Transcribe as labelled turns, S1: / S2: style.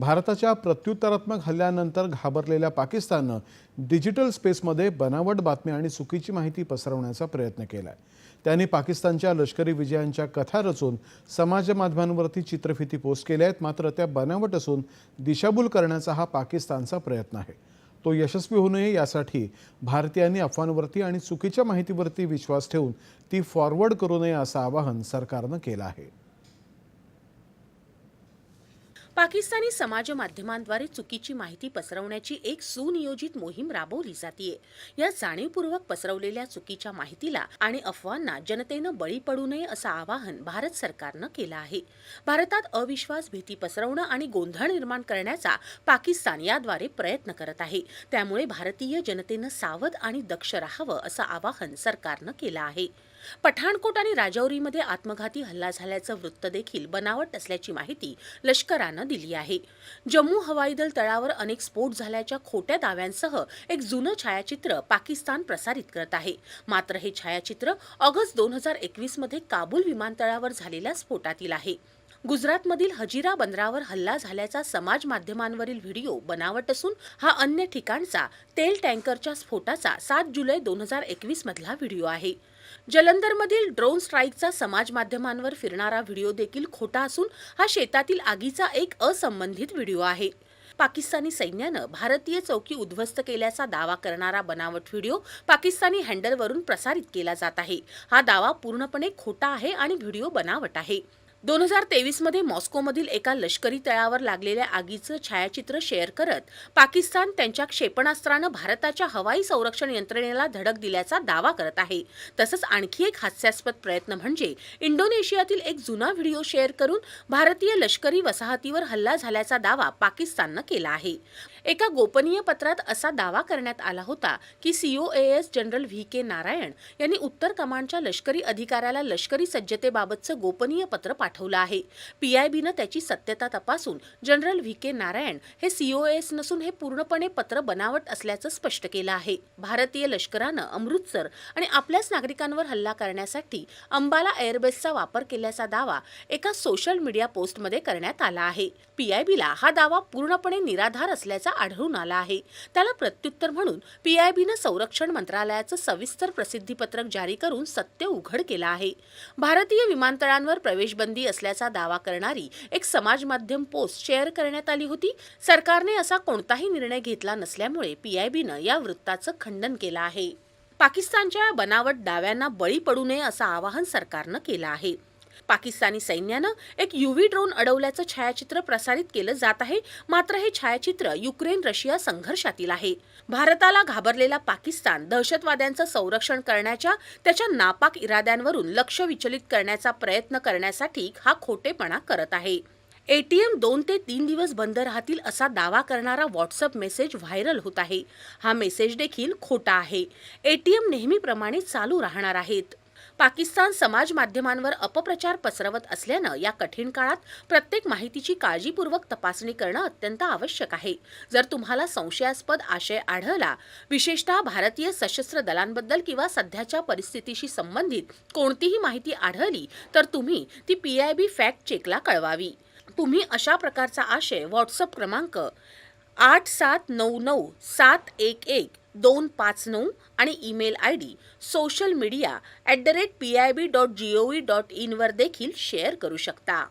S1: भारताच्या प्रत्युत्तरात्मक हल्ल्यानंतर घाबरलेल्या पाकिस्ताननं डिजिटल स्पेसमध्ये बनावट बातम्या आणि चुकीची माहिती पसरवण्याचा प्रयत्न केला आहे त्यांनी पाकिस्तानच्या लष्करी विजयांच्या कथा रचून समाज माध्यमांवरती चित्रफिती पोस्ट केल्या आहेत. मात्र त्या बनावट असून दिशाभूल करण्याचा हा पाकिस्तानचा प्रयत्न आहे. तो यशस्वी होऊ नये यासाठी भारतीयांनी अफवांवरती आणि चुकीच्या माहितीवरती विश्वास ठेवून ती फॉरवर्ड करू नये असं आवाहन सरकारनं केलं आहे.
S2: पाकिस्तानी समाज माध्यमांद्वारे चुकीची माहिती पसरवण्याची एक सुनियोजित मोहीम राबवली जातीये. या जाणीवपूर्वक पसरवलेल्या चुकीच्या माहितीला आणि अफवांना जनतेनं बळी पडू नये असं आवाहन भारत सरकारनं केलं आहे. भारतात अविश्वास भीती पसरवणं आणि गोंधळ निर्माण करण्याचा पाकिस्तान याद्वारे प्रयत्न करत आहे. त्यामुळे भारतीय जनतेनं सावध आणि दक्ष राहावं असं आवाहन सरकारनं केलं आहे. पठाणकोट आणि राजौरीमध्ये आत्मघाती हल्ला झाल्याचं वृत्त देखील बनावट असल्याची माहिती लष्करानं दिली आहे. जम्मू हवाई दल तळावर अनेक स्फोट झाल्याच्या खोट्या दाव्यांसह एक जुनं छायाचित्र पाकिस्तान प्रसारित करत आहे. मात्र हे छायाचित्र ऑगस्ट दोन हजार एकवीसमध्ये काबूल विमानतळावर झालेल्या स्फोटातील आहे. गुजरातमधील हजिरा बंदरावर हल्ला झाल्याचा समाज माध्यमांवरील व्हिडिओ बनावट असून हा अन्य ठिकाणचा तेल टँकरच्या स्फोटाचा सात जुलै दोन हजार एकवीस मधला व्हिडिओ आहे. जलंधरमधील ड्रोन स्ट्राईकचा समाज माध्यमांवर फिरणारा व्हिडिओ देखील खोटा असून हा शेतातील आगीचा एक असंबंधित व्हिडिओ आहे. पाकिस्तानी सैन्यानं भारतीय चौकी उद्ध्वस्त केल्याचा दावा करणारा बनावट व्हिडिओ पाकिस्तानी हँडलवरून प्रसारित केला जात आहे. हा दावा पूर्णपणे खोटा आहे आणि व्हिडिओ बनावट आहे. दोन हजार तेवीसमध्ये मॉस्कोमधील एका लष्करी तळावर लागलेल्या आगीचं छायाचित्र शेअर करत पाकिस्तान त्यांच्या क्षेपणास्त्रानं भारताच्या हवाई संरक्षण यंत्रणेला धडक दिल्याचा दावा करत आहे. तसंच आणखी एक हास्यास्पद प्रयत्न म्हणजे इंडोनेशियातील एक जुना व्हिडिओ शेअर करून भारतीय लष्करी वसाहतीवर हल्ला झाल्याचा दावा पाकिस्ताननं केला आहे. एका गोपनीय पत्रात असा दावा करण्यात आला होता की COAS general V K Narayan यांनी उत्तर कमांडच्या लष्करी अधिकाऱ्याला लष्करी सज्जतेबाबतचं गोपनीय पत्र पाठवलं. आहे. पीआयबीनं त्याची सत्यता तपासून जनरल व्ही के नारायण हे सीओएस नसून हे पूर्णपणे पत्र बनावट असल्याचं स्पष्ट केलं आहे. भारतीय लष्करानं अमृतसर आणि आपल्याच नागरिकांवर हल्ला करण्यासाठी अंबाला एअरबेसचा वापर केल्याचा दावा एका सोशल मीडिया पोस्टमध्ये करण्यात आला आहे. पीआयबीला हा दावा पूर्णपणे निराधार असल्याचा आढळून आला आहे. त्याला प्रत्युत्तर म्हणून पीआयबीनं संरक्षण मंत्रालयाचं सविस्तर प्रसिद्धीपत्रक जारी करून सत्य उघड केलं आहे. भारतीय विमानतळांवर प्रवेशबंदी असल्याचा दावा करणारी एक समाज माध्यम पोस्ट शेअर करण्यात आली होती. सरकारने असा कोणताही निर्णय घेतला नसल्यामुळे पीआयबीनं या वृत्ताचं खंडन केलं आहे. पाकिस्तानच्या बनावट दाव्यांना बळी पडू नये असं आवाहन सरकारनं केलं आहे. पाकिस्तानी सैन्यानं एक युव्ही ड्रोन अडवल्याचं छायाचित्र प्रसारित केलं जात आहे. मात्र हे छायाचित्र युक्रेन रशिया संघर्षातील आहे. भारताला घाबरलेला पाकिस्तान दहशतवाद्यांचं संरक्षण करण्याच्या त्याच्या नापाक इराद्यांवरून लक्ष विचलित करण्याचा प्रयत्न करण्यासाठी हा खोटेपणा करत आहे. एटीएम दोन ते तीन दिवस बंद राहतील असा दावा करणारा व्हॉट्सअप मेसेज व्हायरल होत आहे. हा मेसेज देखील खोटा आहे. एटीएम नेहमीप्रमाणे चालू राहणार आहेत. पाकिस्तान समाज माध्यमांवर अपप्रचार पसरवत असल्यानं या कठीण काळात प्रत्येक माहितीची काळजीपूर्वक तपासणी करणं अत्यंत आवश्यक आहे. जर तुम्हाला संशयास्पद आशय आढळला विशेषतः भारतीय सशस्त्र दलांबद्दल किंवा सध्याच्या परिस्थितीशी संबंधित कोणतीही माहिती आढळली तर तुम्ही ती पी आय बी फॅक्ट चेकला कळवावी. तुम्ही अशा प्रकारचा आशय व्हॉट्सअप क्रमांक आठ सात नऊ नऊ सात एक एक दोन पाच नऊ आणि email I D social media at the rate P I B dot G O V dot इनवर देखील शेअर करू शकता.